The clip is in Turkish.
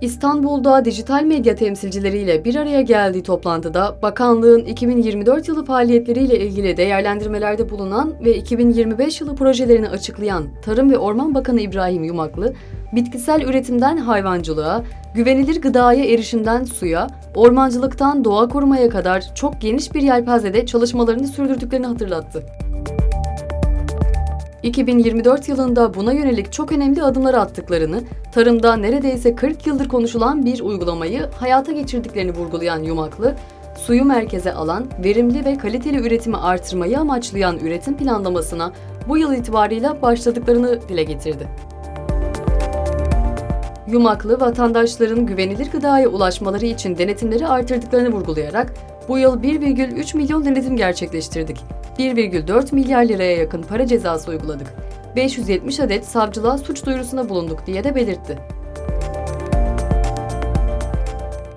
İstanbul'da dijital medya temsilcileriyle bir araya geldiği toplantıda bakanlığın 2024 yılı faaliyetleriyle ilgili değerlendirmelerde bulunan ve 2025 yılı projelerini açıklayan Tarım ve Orman Bakanı İbrahim Yumaklı, bitkisel üretimden hayvancılığa, güvenilir gıdaya erişimden suya, ormancılıktan doğa korumaya kadar çok geniş bir yelpazede çalışmalarını sürdürdüklerini hatırlattı. 2024 yılında buna yönelik çok önemli adımlar attıklarını, tarımda neredeyse 40 yıldır konuşulan bir uygulamayı hayata geçirdiklerini vurgulayan Yumaklı, suyu merkeze alan, verimli ve kaliteli üretimi artırmayı amaçlayan üretim planlamasına bu yıl itibarıyla başladıklarını dile getirdi. Yumaklı, vatandaşların güvenilir gıdaya ulaşmaları için denetimleri artırdıklarını vurgulayarak, bu yıl 1,3 milyon denetim gerçekleştirdik. 1,4 milyar liraya yakın para cezası uyguladık. 570 adet savcılığa suç duyurusunda bulunduk diye de belirtti.